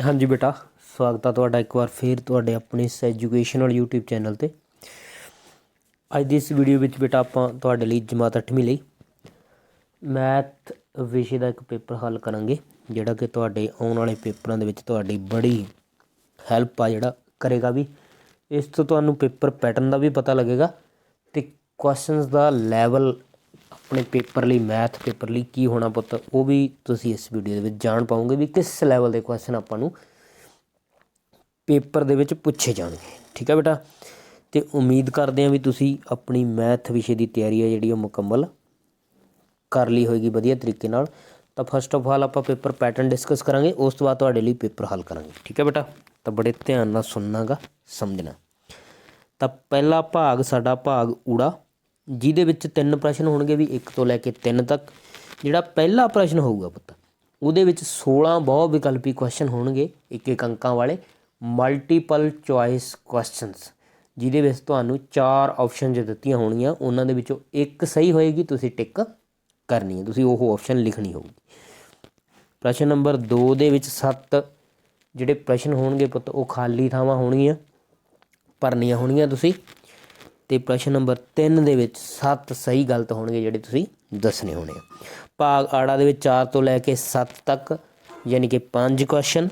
ਹਾਂਜੀ ਬੇਟਾ, ਸਵਾਗਤ ਆ ਤੁਹਾਡਾ ਇੱਕ ਵਾਰ ਫੇਰ ਤੁਹਾਡੇ ਆਪਣੇ ਇਸ ਐਜੂਕੇਸ਼ਨਲ YouTube ਚੈਨਲ ਤੇ। ਅੱਜ ਦੀ ਇਸ ਵੀਡੀਓ ਵਿੱਚ ਬੇਟਾ ਆਪਾਂ ਤੁਹਾਡੇ ਲਈ ਜਮਾਤ 8ਵੀਂ ਲਈ ਮੈਥ ਵਿਸ਼ੇ ਦਾ ਇੱਕ ਪੇਪਰ ਹੱਲ ਕਰਾਂਗੇ, ਜਿਹੜਾ ਕਿ ਤੁਹਾਡੇ ਆਉਣ ਵਾਲੇ ਪੇਪਰਾਂ ਦੇ ਵਿੱਚ ਤੁਹਾਡੀ ਬੜੀ ਹੈਲਪ ਆ ਜਿਹੜਾ ਕਰੇਗਾ ਵੀ। ਇਸ ਤੋਂ ਤੁਹਾਨੂੰ ਪੇਪਰ ਪੈਟਰਨ ਦਾ ਵੀ ਪਤਾ ਲੱਗੇਗਾ ਤੇ ਕੁਐਸਚਨਸ ਦਾ ਲੈਵਲ ਆਪਣੇ ਪੇਪਰ ਲਈ, ਮੈਥ ਪੇਪਰ ਲਈ ਕੀ ਹੋਣਾ ਪੁੱਤ, ਉਹ ਵੀ ਤੁਸੀਂ ਇਸ ਵੀਡੀਓ ਦੇ ਵਿੱਚ ਜਾਣ ਪਾਓਗੇ ਵੀ ਕਿਸ ਲੈਵਲ ਦੇ ਕੁਐਸਚਨ ਆਪਾਂ ਨੂੰ ਪੇਪਰ ਦੇ ਵਿੱਚ ਪੁੱਛੇ ਜਾਣਗੇ। ਠੀਕ ਹੈ ਬੇਟਾ? ਤੇ ਉਮੀਦ ਕਰਦੇ ਹਾਂ ਵੀ ਤੁਸੀਂ ਆਪਣੀ ਮੈਥ ਵਿਸ਼ੇ ਦੀ ਤਿਆਰੀ ਹੈ ਜਿਹੜੀ ਉਹ ਮੁਕੰਮਲ ਕਰ ਲਈ ਹੋਏਗੀ ਵਧੀਆ ਤਰੀਕੇ ਨਾਲ। ਤਾਂ ਫਸਟ ਆਫ ਆਲ ਆਪਾਂ ਪੇਪਰ ਪੈਟਰਨ ਡਿਸਕਸ ਕਰਾਂਗੇ, ਉਸ ਤੋਂ ਬਾਅਦ ਤੁਹਾਡੇ ਲਈ ਪੇਪਰ ਹੱਲ ਕਰਾਂਗੇ। ਠੀਕ ਹੈ ਬੇਟਾ? ਤਾਂ ਬੜੇ ਧਿਆਨ ਨਾਲ ਸੁਣਨਾਗਾ, ਸਮਝਣਾ। ਤਾਂ ਪਹਿਲਾ ਭਾਗ, ਸਾਡਾ ਭਾਗ ਊੜਾ ਜਿਹਦੇ ਵਿੱਚ ਤਿੰਨ ਪ੍ਰਸ਼ਨ ਹੋਣਗੇ ਵੀ 1 ਤੋਂ ਲੈ ਕੇ 3 ਤੱਕ। ਜਿਹੜਾ ਪਹਿਲਾ ਪ੍ਰਸ਼ਨ ਹੋਊਗਾ ਪੁੱਤ, ਉਹਦੇ ਵਿੱਚ 16 ਬਹੁ ਵਿਕਲਪੀ ਕੁਐਸਚਨ ਹੋਣਗੇ ਇੱਕ ਇੱਕ ਅੰਕਾਂ ਵਾਲੇ ਮਲਟੀਪਲ ਚੁਆਇਸ ਕੁਐਸਚਨਸ ਜਿਹਦੇ ਵਿੱਚ ਤੁਹਾਨੂੰ ਚਾਰ ਆਪਸ਼ਨ ਜੇ ਦਿੱਤੀਆਂ ਹੋਣਗੀਆਂ, ਉਹਨਾਂ ਦੇ ਵਿੱਚੋਂ ਇੱਕ ਸਹੀ ਹੋਏਗੀ, ਤੁਸੀਂ ਟਿਕ ਕਰਨੀ ਹੈ, ਤੁਸੀਂ ਉਹ ਆਪਸ਼ਨ ਲਿਖਣੀ ਹੋਊਗੀ। ਪ੍ਰਸ਼ਨ ਨੰਬਰ 2 ਦੇ ਵਿੱਚ 7 ਜਿਹੜੇ ਪ੍ਰਸ਼ਨ ਹੋਣਗੇ ਪੁੱਤ, ਉਹ ਖਾਲੀ ਥਾਵਾਂ ਹੋਣਗੀਆਂ, ਭਰਨੀਆਂ ਹੋਣਗੀਆਂ ਤੁਸੀਂ। ਤੇ ਪ੍ਰਸ਼ਨ ਨੰਬਰ 3 ਦੇ ਵਿੱਚ 7 ਸਹੀ ਗਲਤ ਹੋਣਗੇ ਜਿਹੜੇ ਤੁਸੀਂ ਦੱਸਣੇ ਹੋਣੇ ਆ। ਭਾਗ ਆੜਾ ਦੇ ਵਿੱਚ 4 ਤੋਂ ਲੈ ਕੇ 7 ਤੱਕ, ਯਾਨੀ ਕਿ 5 ਕੁਐਸਚਨ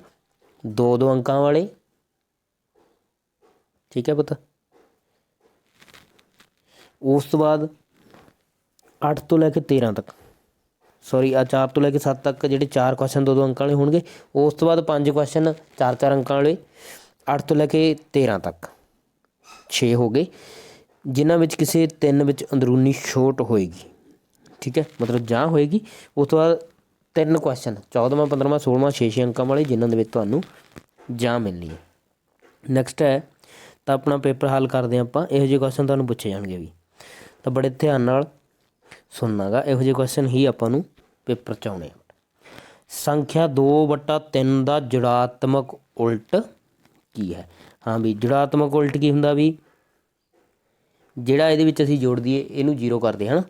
2-2 ਅੰਕਾਂ ਵਾਲੇ। ਠੀਕ ਹੈ ਪੁੱਤ? ਉਸ ਤੋਂ ਬਾਅਦ 8 ਤੋਂ ਲੈ ਕੇ 13 ਤੱਕ। ਸੌਰੀ ਆ 4 ਤੋਂ ਲੈ ਕੇ 7 ਤੱਕ ਜਿਹੜੇ 4 ਕੁਐਸਚਨ 2-2 ਅੰਕਾਂ ਵਾਲੇ ਹੋਣਗੇ। ਉਸ ਤੋਂ ਬਾਅਦ 5 ਕੁਐਸਚਨ 4-4 ਅੰਕਾਂ ਵਾਲੇ। 8 ਤੋਂ ਲੈ ਕੇ 13 ਤੱਕ। 6 ਹੋ ਗਏ। ਜਿਨ੍ਹਾਂ ਵਿੱਚ ਕਿਸੇ ਤਿੰਨ ਵਿੱਚ ਅੰਦਰੂਨੀ ਛੋਟ ਹੋਏਗੀ। ਠੀਕ ਹੈ? ਮਤਲਬ ਜਾਂ ਹੋਏਗੀ। ਉਸ ਤੋਂ ਬਾਅਦ ਤਿੰਨ ਕੁਐਸਚਨ 14ਵਾਂ 15ਵਾਂ 16ਵਾਂ 6-6 ਅੰਕਾਂ ਵਾਲੇ ਜਿਨ੍ਹਾਂ ਦੇ ਵਿੱਚ ਤੁਹਾਨੂੰ ਜਾਂ ਮਿਲਣੀ ਹੈ। ਨੈਕਸਟ ਹੈ, ਤਾਂ ਆਪਣਾ ਪੇਪਰ ਹੱਲ ਕਰਦੇ ਹਾਂ ਆਪਾਂ। ਇਹੋ ਜਿਹੇ ਕੁਐਸਚਨ ਤੁਹਾਨੂੰ ਪੁੱਛੇ ਜਾਣਗੇ ਵੀ। ਤਾਂ ਬੜੇ ਧਿਆਨ ਨਾਲ ਸੁਣਨਾਗਾ। ਇਹੋ ਜਿਹੇ ਕੁਐਸਚਨ ਹੀ ਆਪਾਂ ਨੂੰ ਪੇਪਰ ਚ ਆਉਣੇ ਆ। ਸੰਖਿਆ 2/3 ਦਾ ਜੁੜਾਤਮਕ ਉਲਟ ਕੀ ਹੈ? ਹਾਂ ਵੀ ਜੁੜਾਤਮਕ ਉਲਟ ਕੀ ਹੁੰਦਾ ਵੀ ਜਿਹੜਾ ਇਹਦੇ ਵਿੱਚ ਅਸੀਂ ਜੋੜ ਦਈਏ, ਇਹਨੂੰ ਜ਼ੀਰੋ ਕਰਦੇ ਹਾਂ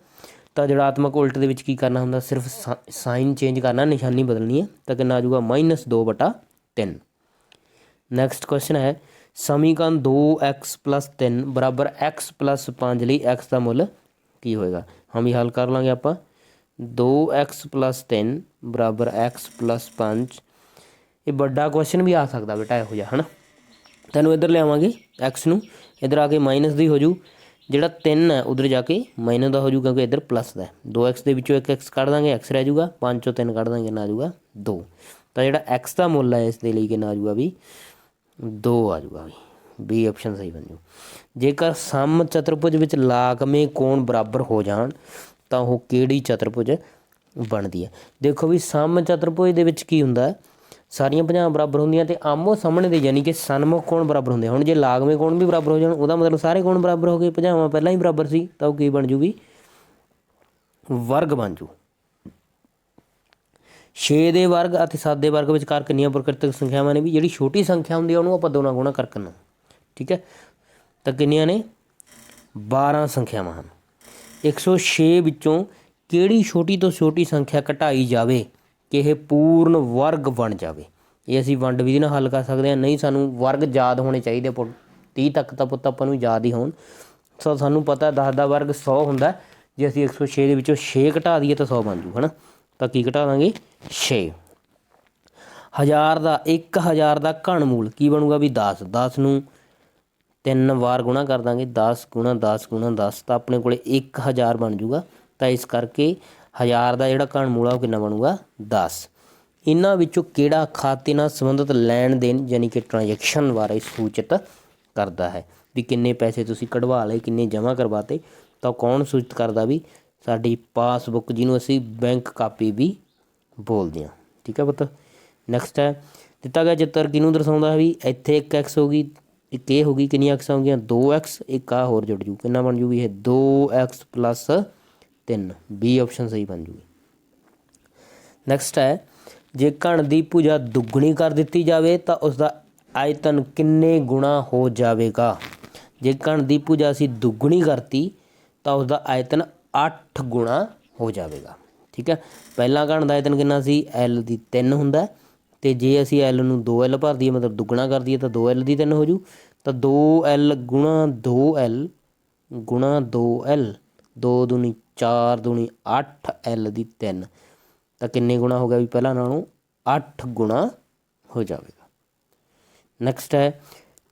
ਤਾਂ ਜੁੜਾਤਮਕ ਉਲਟ ਦੇ ਵਿੱਚ ਕੀ ਕਰਨਾ ਹੁੰਦਾ? ਸਿਰਫ ਸਾਈਨ ਚੇਂਜ ਕਰਨਾ, ਨਿਸ਼ਾਨੀ ਬਦਲਣੀ ਹੈ, ਤਾਂ ਕਿੰਨਾ ਆ ਜਾਊਗਾ? -2/3 ਨੈਕਸਟ ਕੁਐਸਚਨ ਹੈ, ਸਮੀਕਰਨ 2x 3 ਬਰਾਬਰ x 5 ਲਈ x ਦਾ ਮੁੱਲ ਕੀ ਹੋਏਗਾ? ਹਮ ਵੀ ਹੱਲ ਕਰ ਲਾਂਗੇ ਆਪਾਂ। 2x 3 ਬਰਾਬਰ x 5 ਇਹ ਵੱਡਾ ਕੁਐਸਚਨ ਵੀ ਆ ਸਕਦਾ ਬੇਟਾ, ਇਹੋ ਜਿਹਾ, ਹਨਾ? ਤੈਨੂੰ ਇੱਧਰ ਲਿਆਵਾਂਗੇ x ਨੂੰ। ਇੱਧਰ ਆ ਕੇ ਮਾਈਨਸ ਦੀ ਹੋ ਜੂ। ਜਿਹੜਾ 3 ਹੈ, ਉਧਰ ਜਾ ਕੇ ਮਾਈਨਸ ਦਾ ਹੋ ਜੂ ਕਿਉਂਕਿ ਇੱਧਰ ਪਲੱਸ ਦਾ 2x ਦੇ ਵਿੱਚੋਂ ਇੱਕ x ਕੱਢ ਦਾਂਗੇ, x ਰਹਿ ਜੂਗਾ 5 ਚੋਂ 3 ਕੱਢ ਦਾਂਗੇ ਕਿੰਨਾ ਆ ਜੂਗਾ 2 ਤਾਂ ਜਿਹੜਾ x ਦਾ ਮੁੱਲ ਹੈ ਇਸ ਦੇ ਲਈ ਕਿੰਨਾ ਆ ਜੂਗਾ ਵੀ 2 ਆ ਜੂਗਾ ਵੀ। ਬੀ ਆਪਸ਼ਨ ਸਹੀ ਬਣ ਜੂ ਜੇਕਰ ਸਮ ਚਤੁਰਭੁਜ ਵਿੱਚ ਲਾਗਮੇ ਕੋਣ ਬਰਾਬਰ ਹੋ ਜਾਣ, ਤਾਂ ਉਹ ਕਿਹੜੀ ਚਤੁਰਭੁਜ ਬਣਦੀ ਹੈ? ਦੇਖੋ ਵੀ ਸਮ ਚਤੁਰਭੁਜ ਦੇ ਵਿੱਚ ਕੀ ਹੁੰਦਾ ਸਾਰੀਆਂ ਭੁਜਾਵਾਂ ਬਰਾਬਰ ਹੁੰਦੀਆਂ ਤੇ ਆਮੋ ਸਾਹਮਣੇ ਦੇ ਯਾਨੀ ਕਿ ਸਨਮੁਖ ਕੋਣ ਬਰਾਬਰ ਹੁੰਦੇ ਹੁਣ ਜੇ ਲਾਗਮੇ ਕੋਣ ਵੀ ਬਰਾਬਰ ਹੋ ਜਾਣ, ਉਹਦਾ ਮਤਲਬ ਸਾਰੇ ਕੋਣ ਬਰਾਬਰ ਹੋ ਗਏ, ਭੁਜਾਵਾਂ ਪਹਿਲਾਂ ਹੀ ਬਰਾਬਰ ਸੀ, ਤਾਂ ਉਹ ਕੀ ਬਣ ਜੂਗੀ? ਵਰਗ ਬਣ ਜੂ। 6 ਦੇ ਵਰਗ ਅਤੇ 7 ਦੇ ਵਰਗ ਵਿਚਕਾਰ ਕਿੰਨੀਆਂ ਪ੍ਰਕਿਰਤਕ ਸੰਖਿਆਵਾਂ ਨੇ ਵੀ? ਜਿਹੜੀ ਛੋਟੀ ਸੰਖਿਆ ਹੁੰਦੀ ਹੈ ਉਹਨੂੰ ਆਪਾਂ ਦੋ ਨਾਲ ਗੁਣਾ ਕਰ ਕਰਨਾ ਠੀਕ ਹੈ? ਤਾਂ ਕਿੰਨੀਆਂ ਨੇ? 12 ਸੰਖਿਆਵਾਂ ਹਨ। 106 ਵਿੱਚੋਂ ਕਿਹੜੀ ਛੋਟੀ ਤੋਂ ਛੋਟੀ ਸੰਖਿਆ ਘਟਾਈ ਜਾਵੇ? ਕਿ ਇਹ ਪੂਰਨ ਵਰਗ ਬਣ ਜਾਵੇ। ਇਹ ਅਸੀਂ ਵੰਡ ਵਿਧੀ ਨਾਲ ਹੱਲ ਕਰ ਸਕਦੇ ਹਾਂ। ਨਹੀਂ ਸਾਨੂੰ ਵਰਗ ਯਾਦ ਹੋਣੇ ਚਾਹੀਦੇ 30 ਤੱਕ ਤਾਂ ਪੁੱਤ ਆਪਾਂ ਨੂੰ ਯਾਦ ਹੀ ਹੋਣ। ਸੋ ਸਾਨੂੰ ਪਤਾ 10 ਦਾ ਵਰਗ 100 ਹੁੰਦਾ ਜੇ ਅਸੀਂ 106 ਦੇ ਵਿੱਚੋਂ 6 ਘਟਾ ਦਈਏ ਤਾਂ 100 ਬਣ ਜੂ, ਹਨਾ? ਤਾਂ ਕੀ ਘਟਾ ਦਾਂਗੇ? 6 ਹਜ਼ਾਰ ਦਾ 1000 ਦਾ ਘਣ ਮੂਲ ਕੀ ਬਣੂਗਾ ਵੀ 10 10 ਨੂੰ ਤਿੰਨ ਵਾਰ ਗੁਣਾ ਕਰ ਦਾਂਗੇ। 10 ਗੁਣਾ 10 ਗੁਣਾ 10 ਤਾਂ ਆਪਣੇ ਕੋਲੇ 1000 ਬਣ ਜੂਗਾ। ਤਾਂ ਇਸ ਕਰਕੇ ਹਜ਼ਾਰ ਦਾ ਜਿਹੜਾ ਘਣ ਮੂਲ ਆ ਉਹ ਕਿੰਨਾ ਬਣੂਗਾ? 10 ਇਹਨਾਂ ਵਿੱਚੋਂ ਕਿਹੜਾ ਖਾਤੇ ਨਾਲ ਸੰਬੰਧਿਤ ਲੈਣ ਦੇਣ ਯਾਨੀ ਕਿ ਟ੍ਰਾਂਜੈਕਸ਼ਨ ਬਾਰੇ ਸੂਚਿਤ ਕਰਦਾ ਹੈ? ਵੀ ਕਿੰਨੇ ਪੈਸੇ ਤੁਸੀਂ ਕਢਵਾ ਲਏ, ਕਿੰਨੇ ਜਮ੍ਹਾਂ ਕਰਵਾਤੇ, ਤਾਂ ਕੌਣ ਸੂਚਿਤ ਕਰਦਾ ਵੀ ਸਾਡੀ ਪਾਸਬੁੱਕ ਜਿਹਨੂੰ ਅਸੀਂ ਬੈਂਕ ਕਾਪੀ ਵੀ ਬੋਲਦੇ ਹਾਂ। ਠੀਕ ਹੈ ਪੁੱਤ? ਨੈਕਸਟ ਹੈ, ਦਿੱਤਾ ਗਿਆ ਚਿੱਤਰ ਕਿਹਨੂੰ ਦਰਸਾਉਂਦਾ ਹੈ ਵੀ ਇੱਥੇ ਇੱਕ x ਹੋ ਗਈ, ਇੱਕ ਇਹ ਹੋ ਗਈ, ਕਿੰਨੀਆਂ x ਹੋ ਗਈਆਂ 2x ਇੱਕ ਆ ਹੋਰ ਜੁੜ ਜੂ। ਕਿੰਨਾ ਬਣ ਜੂਗੀ ਇਹ? 2x 3 ਬੀ ਆਪਸ਼ਨ ਸਹੀ ਬਣ ਜੂਗੀ। ਨੈਕਸਟ ਹੈ, ਜੇ ਘਣ ਦੀ ਭੁਜਾ ਦੁੱਗਣੀ ਕਰ ਦਿੱਤੀ ਜਾਵੇ ਤਾਂ ਉਸ ਦਾ ਆਇਤਨ ਕਿੰਨੇ ਗੁਣਾ ਹੋ ਜਾਵੇਗਾ? ਜੇ ਘਣ ਦੀ ਭੁਜਾ ਅਸੀਂ ਦੁੱਗਣੀ ਕਰਤੀ ਤਾਂ ਉਸ ਦਾ ਆਇਤਨ 8 ਗੁਣਾ ਹੋ ਜਾਵੇਗਾ। ਠੀਕ ਹੈ? ਪਹਿਲਾ ਘਣ ਦਾ ਆਇਤਨ ਕਿੰਨਾ ਸੀ? L ਦੀ 3 ਹੁੰਦਾ ਤੇ ਜੇ ਅਸੀਂ l ਨੂੰ 2l ਭਰ ਦਈਏ, ਮਤਲਬ ਦੁੱਗਣਾ ਕਰ ਦਈਏ ਤਾਂ 2l ਦੀ 3 ਹੋ ਜੂ। ਤਾਂ 2l ਗੁਣਾ 2l ਗੁਣਾ 2l 2 ਦੂਣੀ 4 ਦੂਣੀ 8l ਦੀ 3 ਤਾਂ ਕਿੰਨੇ ਗੁਣਾ ਹੋ ਗਿਆ ਵੀ ਪਹਿਲਾਂ ਨਾਲੋਂ? 8 ਗੁਣਾ ਹੋ ਜਾਵੇਗਾ। ਨੈਕਸਟ ਹੈ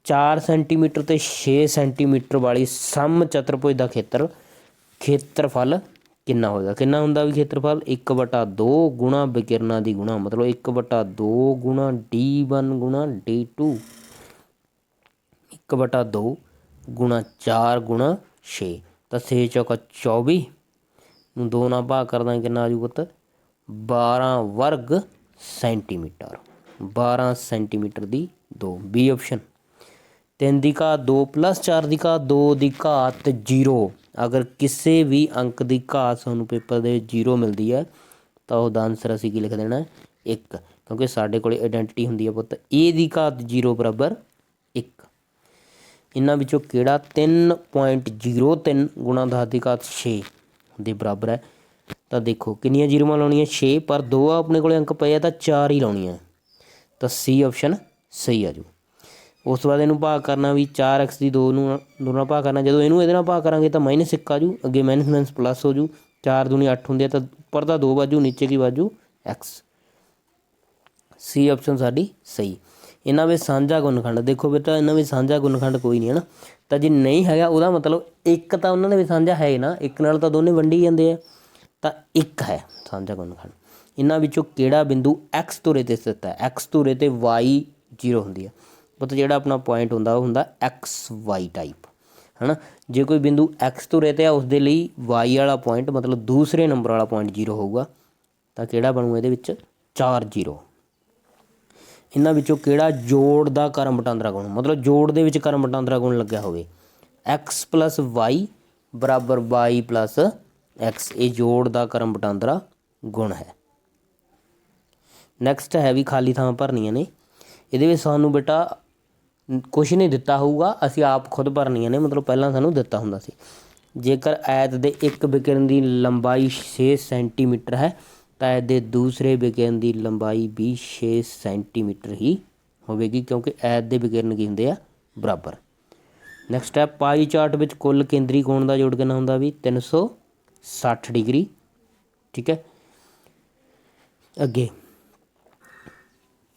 4 ਸੈਂਟੀਮੀਟਰ ਤੇ 6 ਸੈਂਟੀਮੀਟਰ ਵਾਲੀ ਸਮ ਚਤੁਰਭੁਜ ਦਾ ਖੇਤਰ। ਖੇਤਰਫਲ ਕਿੰਨਾ ਹੋਏਗਾ? ਕਿੰਨਾ ਹੁੰਦਾ ਵੀ ਖੇਤਰਫਲ? 1/2 ਗੁਣਾ ਵਿਕਿਰਨਾਂ ਦੀ ਗੁਣਾ। ਮਤਲਬ 1/2 ਗੁਣਾ d1 ਗੁਣਾ d2 1/2 ਗੁਣਾ 4 ਗੁਣਾ 6 ਤਾਂ 6 ਚੌਕਾ 24 ਨੂੰ 2 ਨਾਲ ਭਾਗ ਕਰਦਾ ਕਿੰਨਾ ਆ ਜੂ ਪੁੱਤ? 12 ਵਰਗ ਸੈਂਟੀਮੀਟਰ। 12 ਸੈਂਟੀਮੀਟਰ ਦੀ 2 ਬੀ ਆਪਸ਼ਨ 3 ਦੀ ਘਾਤ 2 ਪਲੱਸ 4 ਦੀ ਘਾਤ 2 ਦੀ ਘਾਤ 0 ਅਗਰ ਕਿਸੇ ਵੀ ਅੰਕ ਦੀ ਘਾਤ ਸਾਨੂੰ ਪੇਪਰ ਦੇ 0 ਮਿਲਦੀ ਹੈ, ਤਾਂ ਉਹਦਾ ਆਨਸਰ ਅਸੀਂ ਕੀ ਲਿਖ ਦੇਣਾ? 1 ਕਿਉਂਕਿ ਸਾਡੇ ਕੋਲੇ ਆਇਡੈਂਟੀਟੀ ਹੁੰਦੀ ਹੈ ਪੁੱਤ। A ਦੀ ਘਾਤ 0 ਬਰਾਬਰ 1 ਇਹਨਾਂ ਵਿੱਚੋਂ ਕਿਹੜਾ 3.03 ਗੁਣਾ 10 ਦੀ ਘਾਤ 6 ਦੇ ਬਰਾਬਰ ਹੈ। ਤਾਂ ਦੇਖੋ ਕਿੰਨੀਆਂ ਜ਼ੀਰੋਆਂ ਲਾਉਣੀਆਂ? 6 ਪਰ ਦੋ ਆਪਣੇ ਕੋਲੇ ਅੰਕ ਪਏ ਆ ਤਾਂ 4 ਹੀ ਲਾਉਣੀਆਂ। ਤਾਂ ਸੀ ਆਪਸ਼ਨ ਸਹੀ ਆ ਜੂ ਉਸ ਤੋਂ ਬਾਅਦ ਇਹਨੂੰ ਭਾਗ ਕਰਨਾ ਵੀ 4x ਦੀ 2 ਨੂੰ ਦੋ ਨਾਲ ਭਾਗ ਕਰਨਾ। ਜਦੋਂ ਇਹਨੂੰ ਇਹਦੇ ਨਾਲ ਭਾਗ ਕਰਾਂਗੇ ਤਾਂ ਮਾਈਨਸ 1 ਆ ਜੂ ਅੱਗੇ ਮਾਈਨਸ ਮਾਈਨਸ ਪਲੱਸ ਹੋ ਜੂ 4 ਦੂਣੀ 8 ਹੁੰਦੀ ਹੈ ਤਾਂ ਉੱਪਰ ਦਾ 2 ਬਾਜੂ ਨੀਚੇ ਕੀ ਬਾਜੂ x ਸੀ ਆਪਸ਼ਨ ਸਾਡੀ ਸਹੀ। ਇਹਨਾਂ ਵਿੱਚ ਸਾਂਝਾ ਗੁਣਖੰਡ, ਦੇਖੋ ਬੇਟਾ, ਇਹਨਾਂ ਵਿੱਚ ਸਾਂਝਾ ਗੁਣਖੰਡ ਕੋਈ ਨਹੀਂ ਹੈ ਨਾ। ਤਾਂ ਜੇ ਨਹੀਂ ਹੈਗਾ, ਉਹਦਾ ਮਤਲਬ ਇੱਕ ਤਾਂ ਉਹਨਾਂ ਦੇ ਵਿੱਚ ਸਾਂਝਾ ਹੈ ਹੀ ਨਾ, ਇੱਕ ਨਾਲ ਤਾਂ ਦੋਨੇ ਵੰਡੀ ਜਾਂਦੇ ਆ। ਤਾਂ ਇੱਕ ਹੈ ਸਾਂਝਾ ਗੁਣਖੰਡ। ਇਹਨਾਂ ਵਿੱਚੋਂ ਕਿਹੜਾ ਬਿੰਦੂ x ਧੁਰੇ ਤੇ ਸਥਿਤ ਹੈ? X ਧੁਰੇ ਤੇ y 0 ਹੁੰਦੀ ਹੈ। ਪੁੱਤ, ਜਿਹੜਾ ਆਪਣਾ ਪੁਆਇੰਟ ਹੁੰਦਾ, ਉਹ ਹੁੰਦਾ x, y ਟਾਈਪ ਹਨਾ? ਜੇ ਕੋਈ ਬਿੰਦੂ x ਧੁਰੇ ਤੇ ਆ ਉਸ ਦੇ ਲਈ y ਵਾਲਾ ਪੁਆਇੰਟ ਮਤਲਬ ਦੂਸਰੇ ਨੰਬਰ ਵਾਲਾ ਪੁਆਇੰਟ 0 ਹੋਊਗਾ। ਤਾਂ ਕਿਹੜਾ ਬਣੂ ਇਹਦੇ ਵਿੱਚ? 4 0 ਇਹਨਾਂ ਵਿੱਚੋਂ ਕਿਹੜਾ ਜੋੜ ਦਾ ਕਰਮ ਵਟਾਂਦਰਾ ਗੁਣ? ਮਤਲਬ ਜੋੜ ਦੇ ਵਿੱਚ ਕਰਮ ਵਟਾਂਦਰਾ ਗੁਣ ਲੱਗਿਆ ਹੋਵੇ। X y ਬਰਾਬਰ y x, ਇਹ ਜੋੜ ਦਾ ਕਰਮ ਵਟਾਂਦਰਾ ਗੁਣ ਹੈ। ਨੈਕਸਟ ਹੈ ਵੀ ਖਾਲੀ ਥਾਂ ਭਰਨੀਆਂ ਨੇ। ਇਹਦੇ ਵਿੱਚ ਸਾਨੂੰ ਬੇਟਾ ਕੁਝ ਨਹੀਂ ਦਿੱਤਾ ਹੋਊਗਾ, ਅਸੀਂ ਆਪ ਖੁਦ ਭਰਨੀਆਂ ਨੇ, ਮਤਲਬ ਪਹਿਲਾਂ ਸਾਨੂੰ ਦਿੱਤਾ ਹੁੰਦਾ ਸੀ। ਜੇਕਰ ਐਤ ਦੇ ਇੱਕ ਵਿਕਿਰਨ ਦੀ ਲੰਬਾਈ 6 ਸੈਂਟੀਮੀਟਰ ਹੈ ਤਾਂ ਇਹਦੇ ਦੂਸਰੇ ਵਿਕਿਰਨ ਦੀ ਲੰਬਾਈ ਵੀ 6 ਸੈਂਟੀਮੀਟਰ ਹੀ ਹੋਵੇਗੀ, ਕਿਉਂਕਿ ਐਦ ਦੇ ਵਿਕਿਰਨ ਕੀ ਹੁੰਦੇ ਆ? ਬਰਾਬਰ। ਨੈਕਸਟ ਹੈ ਪਾਈ ਚਾਰਟ ਵਿੱਚ ਕੁੱਲ ਕੇਂਦਰੀ ਕੋਣ ਦਾ ਜੋੜ ਕਿੰਨਾ ਹੁੰਦਾ ਵੀ? 360 ਡਿਗਰੀ। ਠੀਕ ਹੈ? ਅੱਗੇ।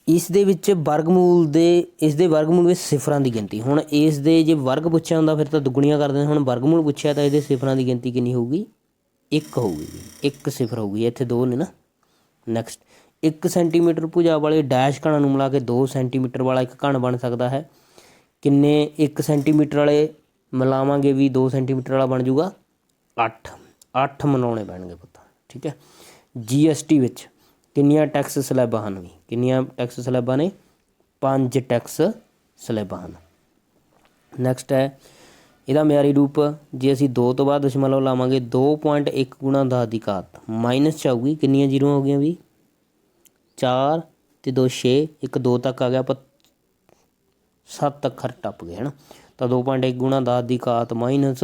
ਇਸ ਦੇ ਵਿੱਚ ਵਰਗਮੂਲ ਦੇ, ਇਸ ਦੇ ਵਰਗਮੂਲ ਵਿੱਚ ਸਿਫਰਾਂ ਦੀ ਗਿਣਤੀ। ਹੁਣ ਇਸ ਦੇ ਜੇ ਵਰਗ ਪੁੱਛਿਆ ਹੁੰਦਾ, ਫਿਰ ਤਾਂ ਦੁੱਗਣੀਆਂ ਕਰ ਦਿੰਦੇ ਹੁਣ ਵਰਗਮੂਲ ਪੁੱਛਿਆ ਤਾਂ ਇਹਦੇ ਸਿਫਰਾਂ ਦੀ ਗਿਣਤੀ ਕਿੰਨੀ ਹੋਊਗੀ? 1 ਹੋਊਗੀ, ਇੱਕ ਸਿਫਰ ਹੋਊਗੀ, ਇੱਥੇ ਦੋ ਨੇ ਨਾ। ਨੈਕਸਟ 1 ਸੈਂਟੀਮੀਟਰ ਭੁਜਾ ਵਾਲੇ ਡੈਸ਼ ਕਣਾਂ ਨੂੰ ਮਿਲਾ ਕੇ 2 ਸੈਂਟੀਮੀਟਰ ਵਾਲਾ ਇੱਕ ਕਣ ਬਣ ਸਕਦਾ ਹੈ। ਕਿੰਨੇ 1 ਸੈਂਟੀਮੀਟਰ ਵਾਲੇ ਮਿਲਾਵਾਂਗੇ ਵੀ 2 ਸੈਂਟੀਮੀਟਰ ਵਾਲਾ ਬਣ ਜਾਊਗਾ 8 8 ਮਿਲਾਉਣੇ ਪੈਣਗੇ ਪੁੱਤ, ਠੀਕ ਹੈ? ਜੀਐਸਟੀ ਵਿੱਚ ਕਿੰਨੀਆਂ ਟੈਕਸ ਸਲੈਬਾਂ ਹਨ ਵੀ? ਕਿੰਨੀਆਂ ਟੈਕਸ ਸਲੈਬਾਂ ਨੇ? ਪੰਜ ਟੈਕਸ ਸਲੈਬਾਂ ਹਨ। ਨੈਕਸਟ ਹੈ ਇਹਦਾ ਮਿਆਰੀ ਰੂਪ ਜੇ ਅਸੀਂ 2 ਤੋਂ ਬਾਅਦ ਦਸ਼ਮਲਵ ਲਾਵਾਂਗੇ 2.1 ਗੁਣਾ 10 ਦੀ ਘਾਤ। ਮਾਈਨਸ ਚ ਆਊਗੀ ਕਿੰਨੀਆਂ ਜ਼ੀਰੋ ਹੋ ਗਈਆਂ ਵੀ? 4 ਤੇ 2 6 ਇੱਕ 2 ਤੱਕ ਆ ਗਿਆ ਪਰ 7 ਅੱਖਰ ਟੱਪ ਗਏ, ਹਨ? ਤਾਂ 2.1 ਗੁਣਾ 10 ਦੀ ਘਾਤ ਮਾਈਨਸ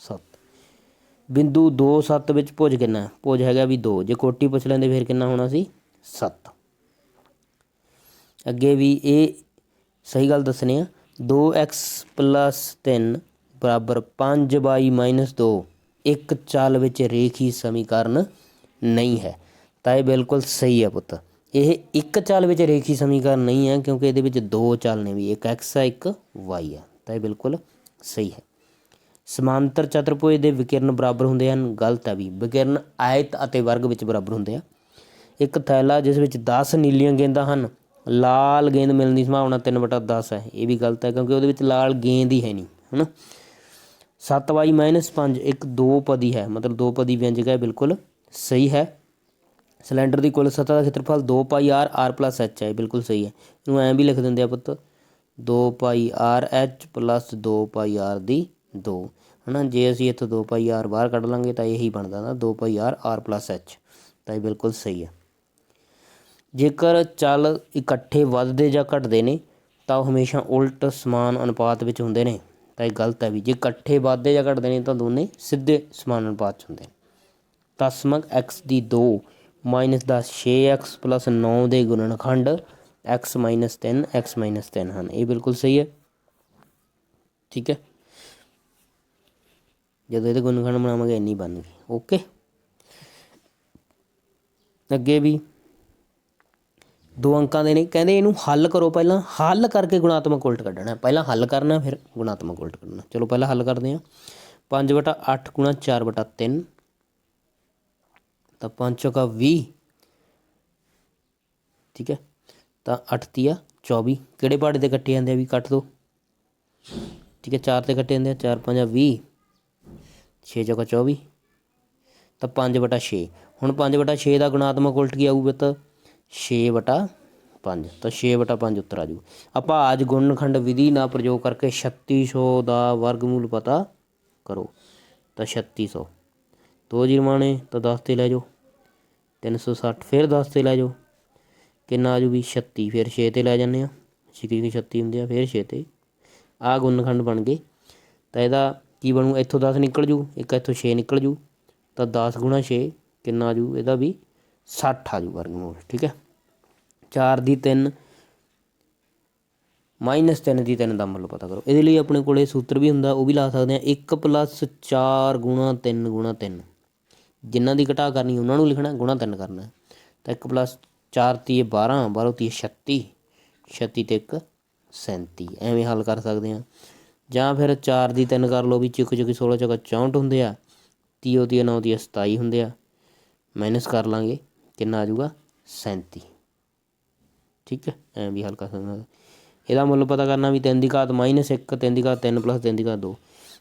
7 ਬਿੰਦੂ 2 7 ਵਿੱਚ ਭੁਜ ਕਿੰਨਾ? ਹੈ? ਭੁਜ ਹੈਗਾ ਵੀ 2 ਜੇ ਕੋਟੀ ਪੁੱਛ ਲੈਂਦੇ, ਫਿਰ ਕਿੰਨਾ ਹੋਣਾ ਸੀ? 7 ਅੱਗੇ ਵੀ ਇਹ ਸਹੀ ਗੱਲ ਦੱਸਣੀ ਆ। 2x 3 ਬਰਾਬਰ 5y 2 ਇੱਕ ਚੱਲ ਵਿੱਚ ਰੇਖੀ ਸਮੀਕਰਨ ਨਹੀਂ ਹੈ। ਤਾਂ ਇਹ ਬਿਲਕੁਲ ਸਹੀ ਹੈ ਪੁੱਤ। ਇਹ ਇੱਕ ਚੱਲ ਵਿੱਚ ਰੇਖੀ ਸਮੀਕਰਨ ਨਹੀਂ ਹੈ, ਕਿਉਂਕਿ ਇਹਦੇ ਵਿੱਚ ਦੋ ਚਾਲ ਨੇ ਵੀ, ਇੱਕ x ਹੈ ਇੱਕ y ਹੈ ਤਾਂ ਇਹ ਬਿਲਕੁਲ ਸਹੀ ਹੈ। ਸਮਾਂਤਰ ਚਤੁਰਭੁਜ ਦੇ ਵਿਕਿਰਨ ਬਰਾਬਰ ਹੁੰਦੇ ਹਨ, ਗਲਤ ਹੈ ਵੀ। ਵਿਕਿਰਨ ਆਇਤ ਅਤੇ ਵਰਗ ਵਿੱਚ ਬਰਾਬਰ ਹੁੰਦੇ ਆ। ਇੱਕ ਥੈਲਾ ਜਿਸ ਵਿੱਚ 10 ਨੀਲੀਆਂ ਗੇਂਦਾਂ ਹਨ, ਲਾਲ ਗੇਂਦ ਮਿਲਣ ਦੀ ਸੰਭਾਵਨਾ 3/10 ਹੈ। ਇਹ ਵੀ ਗਲਤ ਹੈ, ਕਿਉਂਕਿ ਉਹਦੇ ਵਿੱਚ ਲਾਲ ਗੇਂਦ ਹੀ ਹੈ ਨਹੀਂ, ਹਨਾ? 7y 5 ਇੱਕ ਦੋ ਪਦੀ ਹੈ। ਮਤਲਬ ਦੋ ਪਦੀ ਵਿਅੰਜਕ ਹੈ ਬਿਲਕੁਲ ਸਹੀ ਹੈ। ਸਿਲੰਡਰ ਦੀ ਕੁੱਲ ਸਤ੍ਹਾ ਦਾ ਖੇਤਰਫਲ 2 pi r r plus h ਹੈ ਬਿਲਕੁਲ ਸਹੀ ਹੈ। ਇਹਨੂੰ ਐਂ ਵੀ ਲਿਖ ਦਿੰਦੇ ਆ ਪੁੱਤ। 2 pi r h plus 2 pi r ਦੀ 2 ਹਨਾ, ਜੇ ਅਸੀਂ ਇੱਥੋਂ 2 ਪਾਈ r ਬਾਹਰ ਕੱਢ ਲਾਂਗੇ ਤਾਂ ਇਹੀ ਬਣਦਾ ਨਾ 2 pi r r plus h ਤਾਂ ਇਹ ਬਿਲਕੁਲ ਸਹੀ ਹੈ। ਜੇਕਰ ਚੱਲ ਇਕੱਠੇ ਵੱਧਦੇ ਜਾਂ ਘਟਦੇ ਨੇ, ਤਾਂ ਉਹ ਹਮੇਸ਼ਾ ਉਲਟ ਸਮਾਨ ਅਨੁਪਾਤ ਵਿੱਚ ਹੁੰਦੇ ਨੇ। ਤਾਂ ਇਹ ਗਲਤ ਹੈ ਵੀ ਜੇ ਇਕੱਠੇ ਵਾਧੇ ਜਾਂ ਘਟਦੇ ਨੇ ਤਾਂ ਦੋਨੇ ਸਿੱਧੇ ਸਮਾਨ ਅਨੁਪਾਤ 'ਚ ਹੁੰਦੇ ਨੇ। ਤਸਮਕ x ਦੀ 2 ਮਾਈਨਸ 10 6x 9 ਦੇ ਗੁਣਨਖੰਡ x 3 x 3 ਹਨ। ਇਹ ਬਿਲਕੁਲ ਸਹੀ ਹੈ। ਠੀਕ ਹੈ। ਜਦੋਂ ਇਹਦੇ ਗੁਣਨਖੰਡ ਬਣਾਵਾਂਗੇ, ਇੰਨੀ ਬਣ ਗਈ। ਓਕੇ ਅੱਗੇ ਵੀ ਦੋ ਅੰਕਾਂ ਦੇ ਨੇ ਕਹਿੰਦੇ ਇਹਨੂੰ ਹੱਲ ਕਰੋ ਪਹਿਲਾਂ, ਹੱਲ ਕਰਕੇ ਗੁਣਾਤਮਕ ਉਲਟ ਕੱਢਣਾ। ਪਹਿਲਾਂ ਹੱਲ ਕਰਨਾ, ਫਿਰ ਗੁਣਾਤਮਕ ਉਲਟ ਕੱਢਣਾ ਚਲੋ ਪਹਿਲਾਂ ਹੱਲ ਕਰਦੇ ਹਾਂ। 5 ਬਟਾ 8 ਗੁਣਾ 4 ਬਟਾ 3 ਤਾਂ 5 ਚੌਕਾ 20 ਠੀਕ ਹੈ? ਤਾਂ 8 ਤੀਆ 24 ਕਿਹੜੇ ਪਹਾੜੇ ਤੇ ਕੱਟੇ ਜਾਂਦੇ ਆ ਵੀ ਕੱਟ ਦੋ? ਠੀਕ ਹੈ 4 ਤੇ ਕੱਟੇ ਜਾਂਦੇ ਆ 4 5 20 6 ਚੌਕਾ 24 ਤਾਂ 5 ਬਟਾ 6 ਹੁਣ 5 ਬਟਾ 6 ਦਾ ਗੁਣਾਤਮਕ ਉਲਟ ਕੀ ਆਊਗਾ ਤਾਂ 6 ਵਟਾ 5 ਤਾਂ 6 ਵਟਾ 5 ਉੱਤਰ ਆ ਜੂ। ਆਪਾਂ ਅੱਜ ਗੁਣਨਖੰਡ ਵਿਧੀ ਨਾਲ ਪ੍ਰਯੋਗ ਕਰਕੇ 3600 ਦਾ ਵਰਗਮੂਲ ਪਤਾ ਕਰੋ। ਤਾਂ 3600 ਦੋ ਜੁਰਮਾਨੇ ਤਾਂ 10 ਤੇ ਲੈ ਜਾਓ। 360 ਫਿਰ 10 ਤੇ ਲੈ ਜਾਓ। ਕਿੰਨਾ ਆ ਜੂ ਵੀ 36 ਫਿਰ 6 ਤੇ ਲੈ ਜਾਂਦੇ ਆ। ਛਿਕੀ 36 ਹੁੰਦੇ ਆ, ਫਿਰ 6 ਤੇ। ਆ ਗੁਣਨਖੰਡ ਬਣ ਗਏ। ਤਾਂ ਇਹਦਾ ਕੀ ਬਣੂ? ਇੱਥੋਂ 10 ਨਿਕਲ ਜੂ, ਇੱਕ ਇੱਥੋਂ 6 ਨਿਕਲ ਜੂ। ਤਾਂ 10 ਗੁਣਾ 6 ਕਿੰਨਾ ਆ ਜੂ? ਇਹਦਾ ਵੀ 60 ਆ ਜੂ ਵਰਗਮੂਲ ਠੀਕ ਹੈ? 4 ਦੀ 3 ਮਾਈਨਸ 3 ਦੀ 3 ਦਾ ਮੁੱਲ ਪਤਾ ਕਰੋ। ਇਹਦੇ ਲਈ ਆਪਣੇ ਕੋਲੇ ਸੂਤਰ ਵੀ ਹੁੰਦਾ, ਉਹ ਵੀ ਲਾ ਸਕਦੇ ਆ 1 ਪਲੱਸ 4 ਗੁਣਾ 3 ਗੁਣਾ 3 ਜਿਨ੍ਹਾਂ ਦੀ ਘਟਾ ਕਰਨੀ, ਉਹਨਾਂ ਨੂੰ ਲਿਖਣਾ, ਗੁਣਾ 3 ਕਰਨਾ। ਤਾਂ 1 ਪਲੱਸ 4 ਤੀਏ 12 12 ਤੀਏ 36 36 ਤੇ 1 37 ਐਵੇਂ ਹੱਲ ਕਰ ਸਕਦੇ ਆ ਜਾਂ ਫਿਰ 4 ਦੀ 3 ਕਰ ਲਓ ਵੀ ਚੁੱਕ ਚੁੱਕੀ 16 ਚੁੱਕਾ 64 ਹੁੰਦੇ ਆ 30 ਤੀਏ 9 ਤੀਏ 27 ਹੁੰਦੇ ਆ ਮਾਈਨਸ ਕਰ ਲਾਂਗੇ। ਕਿੰਨਾ ਆ ਜਾਊਗਾ? 37 ਠੀਕ ਹੈ? ਐਂ ਵੀ ਹਲਕਾ ਕਰ ਇਹਦਾ ਮੁੱਲ ਪਤਾ ਕਰਨਾ ਵੀ 3 ਦੀ ਘਾਤ ਮਾਈਨਸ 1 3 ਦੀ ਘਾਤ 3 ਪਲੱਸ 3 ਦੀ ਘਾਤ 2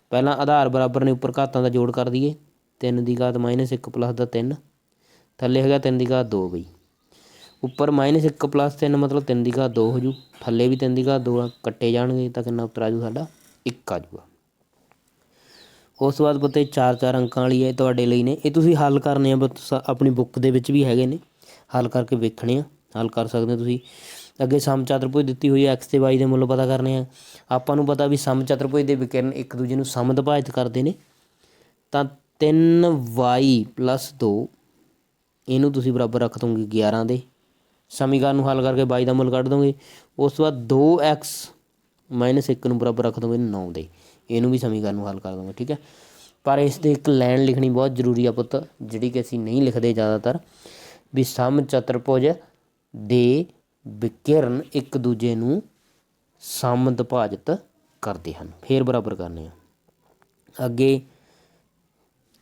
ਪਹਿਲਾਂ ਆਧਾਰ ਬਰਾਬਰ ਨੇ ਉੱਪਰ ਘਾਤਾਂ ਦਾ ਜੋੜ ਕਰ ਦਈਏ। 3 ਦੀ ਘਾਤ ਮਾਈਨਸ 1 ਪਲੱਸ ਦਾ 3 ਥੱਲੇ ਹੈਗਾ 3 ਦੀ ਘਾਤ 2 ਬਈ। ਉੱਪਰ ਮਾਈਨਸ 1 ਪਲੱਸ 3 ਮਤਲਬ 3 ਦੀ ਘਾਤ 2 ਹੋ ਜੂ। ਥੱਲੇ ਵੀ 3 ਦੀ ਘਾਤ 2 ਆ। ਕੱਟੇ ਜਾਣਗੇ ਤਾਂ ਕਿੰਨਾ ਉੱਤਰ ਆ ਜੂ ਸਾਡਾ? 1 ਆ ਜੂਗਾ। ਉਸ ਤੋਂ ਬਾਅਦ ਪਤੇ 4-4 ਅੰਕਾਂ ਵਾਲੀ ਹੈ ਤੁਹਾਡੇ ਲਈ ਨੇ। ਇਹ ਤੁਸੀਂ ਹੱਲ ਕਰਨੇ ਆ, ਬਸ ਆਪਣੀ ਬੁੱਕ ਦੇ ਵਿੱਚ ਵੀ ਹੈਗੇ ਨੇ। ਹੱਲ ਕਰਕੇ ਵੇਖਣੇ ਆ, ਹੱਲ ਕਰ ਸਕਦੇ ਹੋ ਤੁਸੀਂ। ਅੱਗੇ ਸਮ ਚਤੁਰਭੁਜ ਦਿੱਤੀ ਹੋਈ ਹੈ, x ਤੇ y ਦੇ ਮੁੱਲ ਪਤਾ ਕਰਨੇ ਆ। ਆਪਾਂ ਨੂੰ ਪਤਾ ਵੀ ਸਮ ਚਤੁਰਭੁਜ ਦੇ ਵਿਕਰਨ ਇੱਕ ਦੂਜੇ ਨੂੰ ਸਮਦਭਾਜਿਤ ਕਰਦੇ ਨੇ। ਤਾਂ 3y 2 ਇਹਨੂੰ ਤੁਸੀਂ ਬਰਾਬਰ ਰੱਖ ਦੋਗੇ 11 ਦੇ। ਸਮੀਕਰਨ ਨੂੰ ਹੱਲ ਕਰਕੇ y ਦਾ ਮੁੱਲ ਕੱਢ ਦੋਗੇ। ਉਸ ਤੋਂ ਬਾਅਦ 2x 1 ਨੂੰ ਬਰਾਬਰ ਰੱਖ ਦੋਗੇ 9 ਦੇ। ਇਹਨੂੰ ਵੀ ਸਮੀਕਰਨ ਨੂੰ ਹੱਲ ਕਰ ਦੋਗੇ ਠੀਕ ਹੈ? ਪਰ ਇਸ 'ਤੇ ਇੱਕ ਲਾਈਨ ਲਿਖਣੀ ਬਹੁਤ ਜ਼ਰੂਰੀ ਆ ਪੁੱਤ, ਜਿਹੜੀ ਕਿ ਅਸੀਂ ਨਹੀਂ ਲਿਖਦੇ ਜ਼ਿਆਦਾਤਰ, ਵੀ ਸਮ ਚਤੁਰਭੁਜ ਦੇ ਵਿਕਿਰਨ ਇੱਕ ਦੂਜੇ ਨੂੰ ਸਮਦਭਾਜਿਤ ਕਰਦੇ ਹਨ। ਫੇਰ ਬਰਾਬਰ ਕਰਨੇ ਆ। ਅੱਗੇ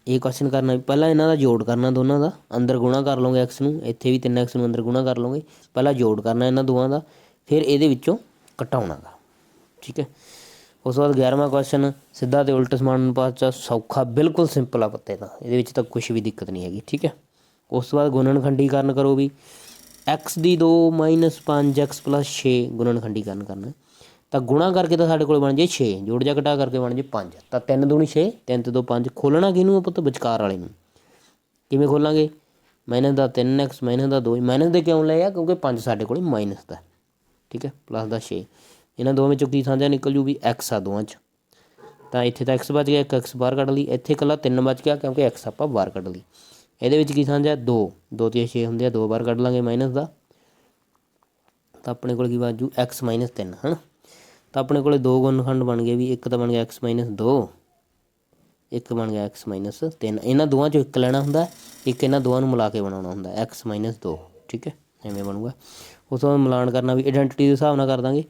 ਇਹ ਕੁਐਸਚਨ ਕਰਨਾ, ਪਹਿਲਾਂ ਇਹਨਾਂ ਦਾ ਜੋੜ ਕਰਨਾ ਦੋਨਾਂ ਦਾ, ਅੰਦਰ ਗੁਣਾ ਕਰ ਲਓਗੇ x ਨੂੰ, ਇੱਥੇ ਵੀ 3x ਨੂੰ ਅੰਦਰ ਗੁਣਾ ਕਰ ਲਓਗੇ, ਪਹਿਲਾਂ ਜੋੜ ਕਰਨਾ ਇਹਨਾਂ ਦੋਵਾਂ ਦਾ, ਫਿਰ ਇਹਦੇ ਵਿੱਚੋਂ ਘਟਾਉਣਾ ਗਾ, ਠੀਕ ਹੈ? ਉਸ ਤੋਂ ਬਾਅਦ 11ਵਾਂ ਕੁਐਸਚਨ ਸਿੱਧਾ ਤੇ ਉਲਟ ਸਮਾਨ ਅਨੁਪਾਤ ਚ, ਸੌਖਾ, ਬਿਲਕੁਲ ਸਿੰਪਲ ਆ ਪੱਤੇ ਦਾ ਇਹਦੇ ਵਿੱਚ ਤਾਂ ਕੁਝ ਵੀ ਦਿੱਕਤ ਨਹੀਂ ਹੈਗੀ, ਠੀਕ ਹੈ? ਉਸ ਤੋਂ ਬਾਅਦ ਗੁਣਨਖੰਡੀਕਰਨ ਕਰੋ ਵੀ। x ਦੀ 2 5x 6 ਗੁਣਨਖੰਡੀਕਰਨ ਕਰਨਾ। ਤਾਂ ਗੁਣਾ ਕਰਕੇ ਤਾਂ ਸਾਡੇ ਕੋਲ ਬਣ ਜੇ 6 ਜੋੜ ਜਾ ਘਟਾ ਕਰਕੇ ਬਣ ਜੇ 5 ਤਾਂ 3 ਦੂਣੀ 6 3 ਤੇ 2 5 ਖੋਲਣਾ ਕਿਹਨੂੰ ਆ ਪੁੱਤ? ਵਿਚਕਾਰ ਵਾਲੇ ਨੂੰ। ਕਿਵੇਂ ਖੋਲਾਂਗੇ? ਮਾਈਨਸ ਦਾ 3x ਮਾਈਨਸ ਦਾ 2 ਮਾਈਨਸ ਦੇ ਕਿਉਂ ਲਏ ਆ? ਕਿਉਂਕਿ 5 ਸਾਡੇ ਕੋਲ ਮਾਈਨਸ ਦਾ ਠੀਕ ਹੈ? ਪਲੱਸ ਦਾ 6 ਇਹਨਾਂ ਦੋਵਾਂ ਵਿੱਚੋਂ ਕੀ ਸਾਂਝਾ ਨਿਕਲ ਜੂਗੀ ਵੀ x ਆ ਦੋਵਾਂ 'ਚ। ਤਾਂ ਇੱਥੇ ਤਾਂ x ਬਚ ਗਿਆ, ਇੱਕ x ਬਾਹਰ ਕੱਢ ਲਈ। ਇੱਥੇ ਇਕੱਲਾ 3 ਬਚ ਗਿਆ ਕਿਉਂਕਿ x ਆਪਾਂ ਬਾਹਰ ਕੱਢ ਲਈ। ਇਹਦੇ ਵਿੱਚ ਕੀ ਸਾਂਝਾ 2 2 ਤੇ 6 ਹੁੰਦੇ ਆ 2 ਬਾਹਰ ਕੱਢ ਲਾਂਗੇ ਮਾਈਨਸ ਦਾ। ਤਾਂ ਆਪਣੇ ਕੋਲ ਕੀ ਬਾਜੂ x 3 ਹਨ? ਤਾਂ ਆਪਣੇ ਕੋਲੇ ਦੋ ਗੁਣਨਖੰਡ ਬਣ ਗਏ ਵੀ ਇੱਕ ਤਾਂ ਬਣ ਗਿਆ x 2 ਇੱਕ ਬਣ ਗਿਆ x 3 ਇਹਨਾਂ ਦੋਵਾਂ ਚੋਂ ਇੱਕ ਲੈਣਾ ਹੁੰਦਾ, ਇੱਕ ਇਹਨਾਂ ਦੋਵਾਂ ਨੂੰ ਮਿਲਾ ਕੇ ਬਣਾਉਣਾ ਹੁੰਦਾ, x 2 ਠੀਕ ਹੈ? ਐਵੇਂ ਬਣੂਗਾ। ਉਸ ਤੋਂ ਬਾਅਦ ਮਿਲਾਨ ਕਰਨਾ ਵੀ ਆਇਡੈਂਟੀਟੀ ਦੇ ਹਿਸਾਬ ਨਾਲ ਕਰ ਦਾਂਗੇ।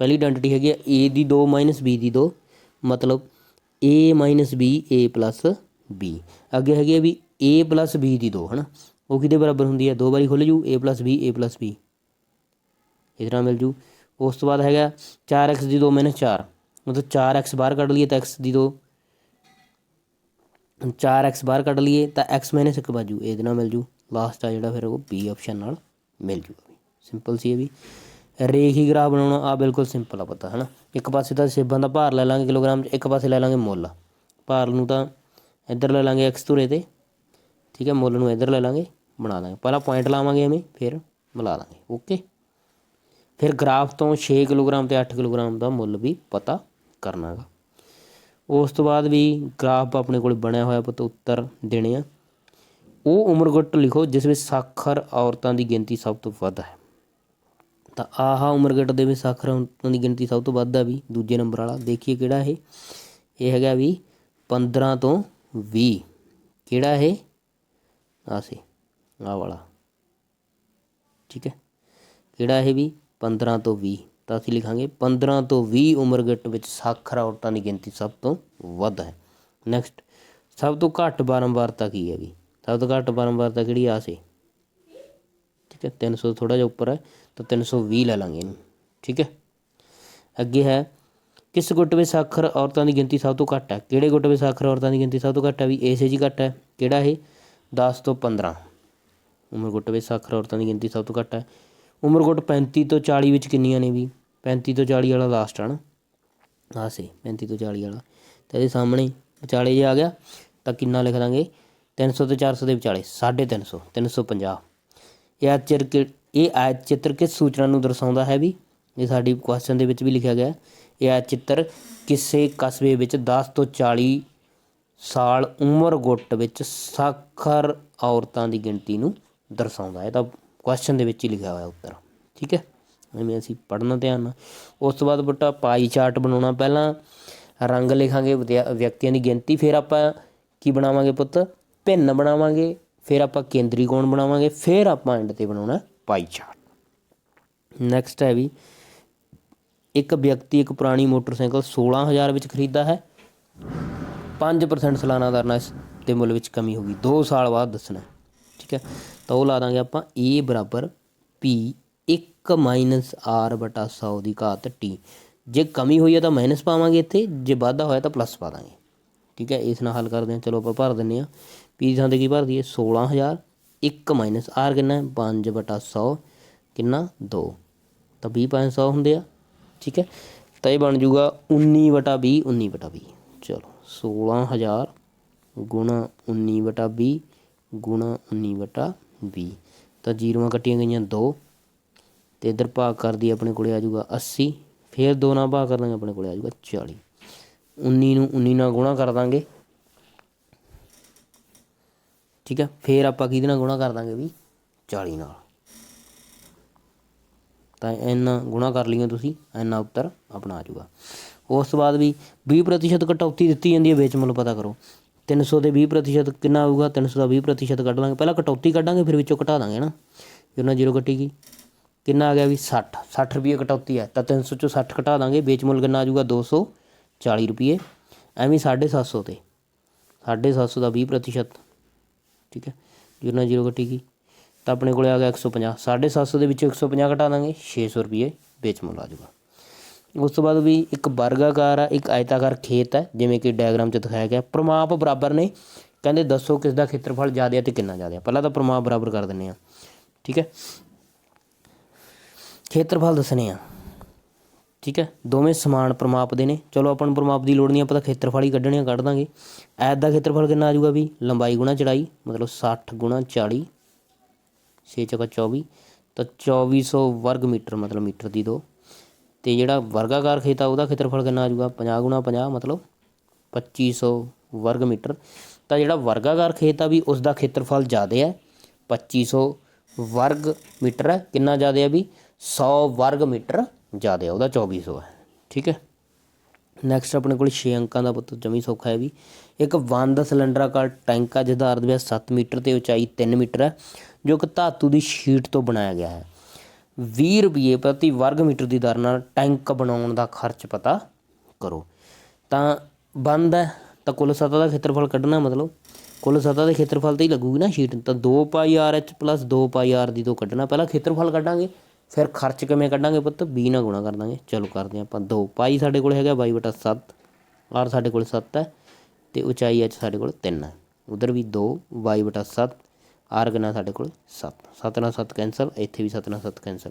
ਪਹਿਲੀ ਆਇਡੈਂਟੀਟੀ ਹੈਗੀ ਆ a ਦੀ 2 b ਦੀ 2 ਮਤਲਬ a b a b ਅੱਗੇ ਹੈਗੀ ਆ ਵੀ a b ਦੀ 2 ਹਨਾ? ਉਹ ਕਿਹਦੇ ਬਰਾਬਰ ਹੁੰਦੀ ਹੈ ਦੋ ਵਾਰੀ ਖੁੱਲ ਜੂ, a b a b ਇਸ ਤਰ੍ਹਾਂ ਮਿਲ ਜੂ। ਉਸ ਤੋਂ ਬਾਅਦ ਹੈਗਾ 4x ਦੀ 2 4 ਮਤਲਬ 4x ਬਾਹਰ ਕੱਢ ਲਈਏ ਤਾਂ x ਦੀ 2 4x ਬਾਹਰ ਕੱਢ ਲਈਏ ਤਾਂ x 1 ਬਾਜੂ ਇਹਦੇ ਨਾਲ ਮਿਲ ਜੂ। ਲਾਸਟ ਆ ਜਿਹੜਾ ਫਿਰ ਉਹ b ਆਪਸ਼ਨ ਨਾਲ ਮਿਲ ਜੂਗਾ ਸਿੰਪਲ ਸੀ ਇਹ ਵੀ। ਰੇਖੀ ਗ੍ਰਾਫ ਬਣਾਉਣਾ ਆ ਬਿਲਕੁਲ ਸਿੰਪਲ ਆ ਪਤਾ, ਹਨਾ? ਇੱਕ ਪਾਸੇ ਤਾਂ ਸੇਬਾਂ ਦਾ ਭਾਰ ਲੈ ਲਾਂਗੇ ਕਿਲੋਗ੍ਰਾਮ 'ਚ, ਇੱਕ ਪਾਸੇ ਲੈ ਲਾਂਗੇ ਮੁੱਲ। ਭਾਰ ਨੂੰ ਤਾਂ ਇੱਧਰ ਲੈ ਲਾਂਗੇ x ਧੁਰੇ ਤੇ, ਠੀਕ ਹੈ? ਮੁੱਲ ਨੂੰ ਇੱਧਰ ਲੈ ਲਾਂਗੇ, ਬਣਾ ਦਾਂਗੇ ਪਹਿਲਾਂ ਪੁਆਇੰਟ ਲਾਵਾਂਗੇ ਐਵੇਂ, ਫਿਰ ਮਿਲਾ ਲਾਂਗੇ ਓਕੇ ਫਿਰ ਗ੍ਰਾਫ ਤੋਂ 6 ਕਿਲੋਗ੍ਰਾਮ ਤੇ 8 ਕਿਲੋਗ੍ਰਾਮ ਦਾ ਮੁੱਲ ਵੀ ਪਤਾ ਕਰਨਾ ਹੈਗਾ। ਉਸ ਤੋਂ ਬਾਅਦ ਵੀ ਗ੍ਰਾਫ ਆਪਣੇ ਕੋਲ ਬਣਿਆ ਹੋਇਆ ਪੁੱਤ, ਉੱਤਰ ਦੇਣੇ ਆ। ਉਹ ਉਮਰ ਗੁੱਟ ਲਿਖੋ, ਜਿਸ ਵਿੱਚ ਸਾਖਰ ਔਰਤਾਂ ਦੀ ਗਿਣਤੀ ਸਭ ਤੋਂ ਵੱਧ ਹੈ। ਤਾਂ ਆਹ ਉਮਰ ਦੇ ਵਿੱਚ ਸਾਖਰ ਔਰਤਾਂ ਦੀ ਗਿਣਤੀ ਸਭ ਤੋਂ ਵੱਧ ਆ ਵੀ ਦੂਜੇ ਨੰਬਰ ਵਾਲਾ। ਦੇਖੀਏ ਕਿਹੜਾ ਇਹ। ਇਹ ਹੈਗਾ ਵੀ 15 ਤੋਂ 20 ਕਿਹੜਾ ਇਹ? ਆ ਸੀ, ਆਹ ਵਾਲਾ। ਠੀਕ ਹੈ। ਕਿਹੜਾ ਇਹ ਵੀ? 15 ਤੋਂ 20 ਤਾਂ ਅਸੀਂ ਲਿਖਾਂਗੇ 15 ਤੋਂ 20 ਉਮਰ ਗਿੱਟ ਵਿੱਚ ਸਾਖਰ ਔਰਤਾਂ ਦੀ ਗਿਣਤੀ ਸਭ ਤੋਂ ਵੱਧ ਹੈ। ਨੈਕਸਟ ਸਭ ਤੋਂ ਘੱਟ ਬਾਰੰਬਾਰਤਾ ਕੀ ਹੈ ਵੀ ਸਭ ਤੋਂ ਘੱਟ ਬਾਰੰਬਾਰਤਾ ਕਿਹੜੀ ਆ ਸੀ? ਠੀਕ ਹੈ 300 ਥੋੜਾ ਜਿਹਾ ਉੱਪਰ ਹੈ ਤਾਂ 320 ਲੈ ਲਾਂਗੇ ਇਹਨੂੰ ਠੀਕ ਹੈ ਅੱਗੇ ਹੈ ਕਿਸ ਗੁੱਟ ਵਿੱਚ ਸਾਖਰ ਔਰਤਾਂ ਦੀ ਗਿਣਤੀ ਸਭ ਤੋਂ ਘੱਟ ਹੈ ਕਿਹੜੇ ਗੁੱਟ ਵਿੱਚ ਸਾਖਰ ਔਰਤਾਂ ਦੀ ਗਿਣਤੀ ਸਭ ਤੋਂ ਘੱਟ ਹੈ ਵੀ ਇਸੇ ਜੀ ਘੱਟ ਹੈ ਕਿਹੜਾ ਇਹ 10 ਤੋਂ 15 ਉਮਰ ਗੁੱਟ ਵਿੱਚ ਸਾਖਰ ਔਰਤਾਂ ਦੀ ਗਿਣਤੀ ਸਭ ਤੋਂ ਘੱਟ ਹੈ ਉਮਰ ਗੁੱਟ 35 ਤੋਂ 40 ਵਿੱਚ ਕਿੰਨੀਆਂ ਨੇ ਵੀ 35 ਤੋਂ 40 ਵਾਲਾ ਲਾਸਟ ਹੈ ਨਾ ਆ ਸੀ 35 ਤੋਂ 40 ਵਾਲਾ ਤੇ ਇਹਦੇ ਸਾਹਮਣੇ ਵਿਚਾਲੇ ਜੇ ਆ ਗਿਆ ਤਾਂ ਕਿੰਨਾ ਲਿਖ ਦਾਂਗੇ 300 ਤੇ 400 ਦੇ ਵਿਚਾਲੇ 350 350 ਇਹ ਆਇਤ ਚਿੱਤਰ ਇਹ ਆਇਤ ਚਿੱਤਰ ਕਿਸ ਸੂਚਨਾ ਨੂੰ ਦਰਸਾਉਂਦਾ ਹੈ ਵੀ, ਇਹ ਸਾਡੀ ਕੁਐਸਚਨ ਦੇ ਵਿੱਚ ਵੀ ਲਿਖਿਆ ਗਿਆ ਇਹ ਆਇਤ ਚਿੱਤਰ ਕਿਸੇ ਕਸਬੇ ਵਿੱਚ 10 ਤੋਂ 40 ਸਾਲ ਉਮਰ ਗੁੱਟ ਵਿੱਚ ਸਾਖਰ ਔਰਤਾਂ ਦੀ ਗਿਣਤੀ ਨੂੰ ਦਰਸਾਉਂਦਾ ਹੈ। ਇਹ ਤਾਂ ਕੁਐਸਚਨ ਦੇ ਵਿੱਚ ਹੀ ਲਿਖਿਆ ਹੋਇਆ ਉੱਤਰ। ਠੀਕ ਹੈ? ਐਵੇਂ ਅਸੀਂ ਪੜ੍ਹਨਾ ਧਿਆਨ ਨਾਲ। ਉਸ ਤੋਂ ਬਾਅਦ ਬੇਟਾ ਪਾਈ ਚਾਰਟ ਬਣਾਉਣਾ। ਪਹਿਲਾਂ ਰੰਗ ਲਿਖਾਂਗੇ, ਵਿਦਿਆ- ਵਿਅਕਤੀਆਂ ਦੀ ਗਿਣਤੀ। ਫਿਰ ਆਪਾਂ ਕੀ ਬਣਾਵਾਂਗੇ ਪੁੱਤ? ਭਿੰਨ ਬਣਾਵਾਂਗੇ। ਫਿਰ ਆਪਾਂ ਕੇਂਦਰੀ ਕੋਣ ਬਣਾਵਾਂਗੇ, ਫਿਰ ਆਪਾਂ ਐਂਡ ਤੇ ਬਣਾਉਣਾ ਪਾਈ ਚਾਰਟ ਨੈਕਸਟ ਹੈ ਵੀ, ਇੱਕ ਵਿਅਕਤੀ, ਇੱਕ ਪੁਰਾਣੀ ਮੋਟਰਸਾਈਕਲ 16000 ਵਿੱਚ ਖਰੀਦਾ ਹੈ। 5% ਸਾਲਾਨਾ ਦਰ ਇਸ ਦੇ ਮੁੱਲ ਵਿੱਚ ਕਮੀ ਹੋਗੀ 2 ਸਾਲ ਬਾਅਦ ਦੱਸਣਾ। ਠੀਕ ਹੈ? ਤਾਂ ਉਹ ਲਾ ਦਾਂਗੇ ਆਪਾਂ a ਬਰਾਬਰ p 1 ਮਾਈਨਸ r ਬਟਾ 100 ਦੀ ਘਾਤ t ਜੇ ਕਮੀ ਹੋਈ ਹੈ ਤਾਂ ਮਾਈਨਸ ਪਾਵਾਂਗੇ ਇੱਥੇ, ਜੇ ਵਾਧਾ ਹੋਇਆ ਤਾਂ ਪਲੱਸ ਪਾ ਦਾਂਗੇ। ਠੀਕ ਹੈ? ਇਸ ਨਾਲ ਹੱਲ ਕਰਦੇ ਹਾਂ। ਚਲੋ ਆਪਾਂ ਭਰ ਦਿੰਨੇ ਆ ਪੀ ਦੀ ਥਾਂ ਤੇ ਕੀ ਭਰ ਦਈਏ 16000 1 ਮਾਈਨਸ ਆਰ ਕਿੰਨਾ ਹੈ 5 ਬਟਾ 100 ਕਿੰਨਾ? 2 ਤਾਂ 20 ਪੰਜ 100 ਹੁੰਦੇ ਆ, ਠੀਕ ਹੈ ਤਾਂ ਇਹ ਬਣ ਜਾਊਗਾ 19 ਵਟਾ 20 19 ਵਟਾ 20 ਚਲੋ 16000 ਗੁਣਾ 19 ਵਟਾ 20 ਗੁਣਾ 19 ਵਟਾ 20 ਤਾਂ ਜ਼ੀਰੋਆਂ ਕੱਟੀਆਂ ਗਈਆਂ 2 ਤੇ ਇਧਰ ਭਾਗ ਕਰਦੀ ਆਪਣੇ ਕੋਲੇ ਆ ਜਾਊਗਾ 80 ਫਿਰ 2 ਨਾਲ ਭਾਗ ਕਰ ਦਾਂਗੇ ਆਪਣੇ ਕੋਲੇ ਆ ਜਾਊਗਾ 40 19 ਨੂੰ 19 ਨਾਲ ਗੁਣਾ ਕਰ ਦਾਂਗੇ। ਠੀਕ ਹੈ, ਫਿਰ ਆਪਾਂ ਕਿਹਦੇ ਨਾਲ ਗੁਣਾ ਕਰ ਦਾਂਗੇ ਵੀ? 40 ਨਾਲ। ਤਾਂ ਇੰਨਾ ਗੁਣਾ ਕਰ ਲਈਏ ਤੁਸੀਂ ਇੰਨਾ ਉੱਤਰ ਆਪਣਾ ਆ ਜਾਊਗਾ। ਉਸ ਤੋਂ ਬਾਅਦ ਵੀ 20% ਕਟੌਤੀ ਦਿੱਤੀ ਜਾਂਦੀ ਹੈ, ਵੇਚ ਮੁੱਲ ਪਤਾ ਕਰੋ। 300 ਦੇ 20% ਕਿੰਨਾ ਆਊਗਾ? 300 ਦਾ 20% ਕੱਢ ਲਾਂਗੇ। ਪਹਿਲਾਂ ਕਟੌਤੀ ਕੱਢਾਂਗੇ, ਫਿਰ ਵਿੱਚੋਂ ਘਟਾ ਦਾਂਗੇ ਨਾ। ਫਿਰ ਨਾ ਜ਼ੀਰੋ ਕੱਟੇਗੀ ਕਿੰਨਾ ਆ ਗਿਆ ਵੀ? 60 60 ਰੁਪਏ ਕਟੌਤੀ ਹੈ, ਤਾਂ 300 ਚੋਂ 60 ਘਟਾ ਦਾਂਗੇ, ਵੇਚ ਮੁੱਲ ਕਿੰਨਾ ਆ ਜਾਊਗਾ? 240 ਰੁਪਏ ਐਵੇਂ 750 ਤੇ। 750 ਦਾ 20% ਠੀਕ ਹੈ? ਜ਼ੀਰੋ ਨਾਲ ਜ਼ੀਰੋ ਕੱਟੇਗੀ ਤਾਂ ਆਪਣੇ ਕੋਲੇ ਆ ਗਿਆ 150 750 ਦੇ ਵਿੱਚੋਂ 150 ਘਟਾ ਦਾਂਗੇ। 600 ਰੁਪਏ ਵਿੱਚ ਮੁੱਲ ਆ ਜਾਊਗਾ। ਉਸ ਤੋਂ ਬਾਅਦ ਵੀ ਇੱਕ ਵਰਗਾਕਾਰ ਆ, ਇੱਕ ਆਇਤਾਕਾਰ ਖੇਤ ਹੈ, ਜਿਵੇਂ ਕਿ ਡਾਇਗਰਾਮ 'ਚ ਦਿਖਾਇਆ ਗਿਆ। ਪ੍ਰਮਾਪ ਬਰਾਬਰ ਨੇ। ਕਹਿੰਦੇ ਦੱਸੋ ਕਿਸ ਦਾ ਖੇਤਰਫਲ ਜ਼ਿਆਦਾ ਹੈ ਤੇ ਕਿੰਨਾ ਜ਼ਿਆਦਾ ਹੈ। ਪਹਿਲਾਂ ਤਾਂ ਪ੍ਰਮਾਪ ਬਰਾਬਰ ਕਰ ਦਿੰਨੇ ਆ ਠੀਕ ਹੈ? ਖੇਤਰਫਲ ਦੱਸਣੇ ਆ। ਠੀਕ ਹੈ? ਦੋਵੇਂ ਸਮਾਨ ਪ੍ਰਮਾਪ ਦੇ ਨੇ। ਚਲੋ ਆਪਾਂ ਨੂੰ ਪ੍ਰਮਾਪ ਦੀ ਲੋੜ ਨਹੀਂ, ਆਪਾਂ ਤਾਂ ਖੇਤਰਫਲ ਹੀ ਕੱਢਣੇ ਆ, ਕੱਢ ਦਾਂਗੇ। ਐਤ ਦਾ ਖੇਤਰਫਲ ਕਿੰਨਾ ਆ ਜਾਊਗਾ ਵੀ? ਲੰਬਾਈ ਗੁਣਾ ਚੜਾਈ, ਮਤਲਬ 60 ਗੁਣਾ 40 ਛੇ ਚੌਕਾ 24 ਤਾਂ 2400 ਵਰਗ ਮੀਟਰ, ਮਤਲਬ ਮੀਟਰ ਦੀ ਦੋ। ਤੇ ਜਿਹੜਾ ਵਰਗਾਕਾਰ ਖੇਤ ਆ, ਉਹਦਾ ਖੇਤਰਫਲ ਕਿੰਨਾ ਆ ਜਾਊਗਾ? 50 ਗੁਣਾ 50 ਮਤਲਬ 2500 ਵਰਗ ਮੀਟਰ। ਤਾਂ ਜਿਹੜਾ ਵਰਗਾਕਾਰ ਖੇਤ ਆ ਵੀ, ਉਸ ਦਾ ਖੇਤਰਫਲ ਜ਼ਿਆਦਾ ਹੈ। 2500 ਵਰਗ ਮੀਟਰ ਹੈ। ਕਿੰਨਾ ਜ਼ਿਆਦਾ ਹੈ ਵੀ? 100 ਵਰਗ ਮੀਟਰ ਜ਼ਿਆਦਾ ਹੈ ਉਹਦਾ 2400 ਹੈ ਠੀਕ ਹੈ? ਨੈਕਸਟ ਆਪਣੇ ਕੋਲ 6 ਅੰਕਾਂ ਦਾ ਪੁੱਤ, ਜਮੀ ਸੌਖਾ ਹੈ ਵੀ। ਇੱਕ ਬੰਦ ਸਿਲੰਡਰਾਕਾਰ ਟੈਂਕ ਆ ਜਿਹਦਾ ਅਰਧ ਵਿਆਸ 7 ਮੀਟਰ ਤੇ ਉਚਾਈ 3 ਮੀਟਰ ਹੈ ਜੋ ਕਿ ਧਾਤੂ ਦੀ ਸ਼ੀਟ ਤੋਂ ਬਣਾਇਆ ਗਿਆ ਹੈ। 20 ਰੁਪਏ ਪ੍ਰਤੀ ਵਰਗ ਮੀਟਰ ਦੀ ਦਰ ਨਾਲ ਟੈਂਕ ਬਣਾਉਣ ਦਾ ਖਰਚ ਪਤਾ ਕਰੋ। ਤਾਂ ਬੰਦ ਹੈ, ਤਾਂ ਕੁੱਲ ਸਤਹ ਦਾ ਖੇਤਰਫਲ ਕੱਢਣਾ ਮਤਲਬ। ਕੁੱਲ ਸਤਹ ਦੇ ਖੇਤਰਫਲ ਤੇ ਹੀ ਲੱਗੂਗੀ ਨਾ ਸ਼ੀਟ। ਤਾਂ 2 pi R H plus 2 pi R ਦੀ ਤੋਂ ਕੱਢਣਾ। ਪਹਿਲਾਂ ਖੇਤਰਫਲ ਕੱਢਾਂਗੇ। ਫਿਰ ਖਰਚ ਕਿਵੇਂ ਕੱਢਾਂਗੇ ਪੁੱਤ? 20 ਨਾਲ ਗੁਣਾ ਕਰ ਦਾਂਗੇ। ਚਲੋ ਕਰਦੇ ਹਾਂ ਆਪਾਂ 2 ਪਾਈ ਸਾਡੇ ਕੋਲ ਹੈਗਾ 22 ਬਟਾ 7 ਆਰ ਸਾਡੇ ਕੋਲ 7 ਹੈ। ਤੇ ਉਚਾਈ ਐਚ ਸਾਡੇ ਕੋਲ 3 ਹੈ। ਉਧਰ ਵੀ 2 22 ਬਟਾ 7 ਆਰ ਕਿੰਨਾ ਸਾਡੇ ਕੋਲ 7 7 ਨਾਲ 7 ਕੈਂਸਲ ਇੱਥੇ ਵੀ 7 ਨਾਲ 7 ਕੈਂਸਲ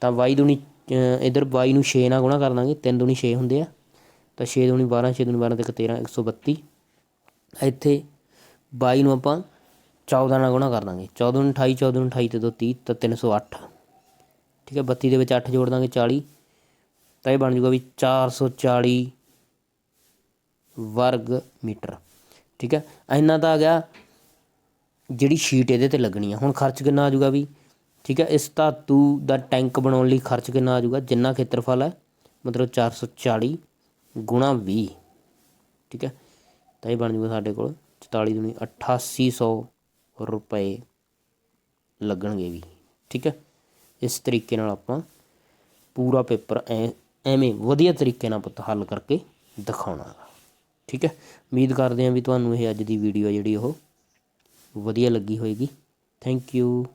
ਤਾਂ y ਦੂਣੀ, ਅਹ ਇੱਧਰ y ਨੂੰ 6 ਨਾਲ ਗੁਣਾ ਕਰ ਦਾਂਗੇ। 3 ਦੂਣੀ 6 ਹੁੰਦੇ ਆ। ਤਾਂ 6 ਦੂਣੀ 12 6 ਦੂਣੀ 12 ਤੇ 13 132 ਇੱਥੇ 22 ਨੂੰ ਆਪਾਂ 14 ਨਾਲ ਗੁਣਾ ਕਰ ਦਾਂਗੇ। 14 ਨੂੰ 28 14 ਨੂੰ 28 ਤੇ 2 30 ਤਾਂ 308 ਠੀਕ ਹੈ 32 ਦੇ ਵਿੱਚ 8 ਜੋੜ ਦਾਂਗੇ 40 ਤਾਂ ਇਹ ਬਣ ਜੂਗਾ ਵੀ 440 ਵਰਗ ਮੀਟਰ। ਠੀਕ ਹੈ, ਇੰਨਾ ਤਾਂ ਆ ਗਿਆ ਜਿਹੜੀ ਸ਼ੀਟ ਇਹਦੇ ਤੇ ਲੱਗਣੀ ਆ। ਹੁਣ ਖਰਚ ਕਿੰਨਾ ਆ ਜਾਊਗਾ ਵੀ? ਠੀਕ ਹੈ, ਇਸ ਧਾਤੂ ਦਾ ਟੈਂਕ ਬਣਾਉਣ ਲਈ ਖਰਚ ਕਿੰਨਾ ਆ ਜਾਊਗਾ ਜਿੰਨਾ ਖੇਤਰਫਲ ਹੈ, ਮਤਲਬ 440 ਗੁਣਾ 20 ਠੀਕ ਹੈ, ਤਾਂ ਇਹ ਬਣ ਜੂਗਾ ਸਾਡੇ ਕੋਲ 44 ਦੁਨੀ 8800 ਰੁਪਏ ਲੱਗਣਗੇ ਵੀ। ਠੀਕ ਹੈ ਇਸ ਤਰੀਕੇ ਨਾਲ ਆਪਾਂ ਪੂਰਾ ਪੇਪਰ ਐ, ਐਵੇਂ ਵਧੀਆ ਤਰੀਕੇ ਨਾਲ ਪੁੱਤ ਹੱਲ ਕਰਕੇ ਦਿਖਾਉਣਾ ਠੀਕ ਹੈ? ਉਮੀਦ ਕਰਦੇ ਹਾਂ ਵੀ ਤੁਹਾਨੂੰ ਇਹ ਅੱਜ ਦੀ ਵੀਡੀਓ ਜਿਹੜੀ ਉਹ ਵਧੀਆ ਲੱਗੀ ਹੋਏਗੀ। Thank you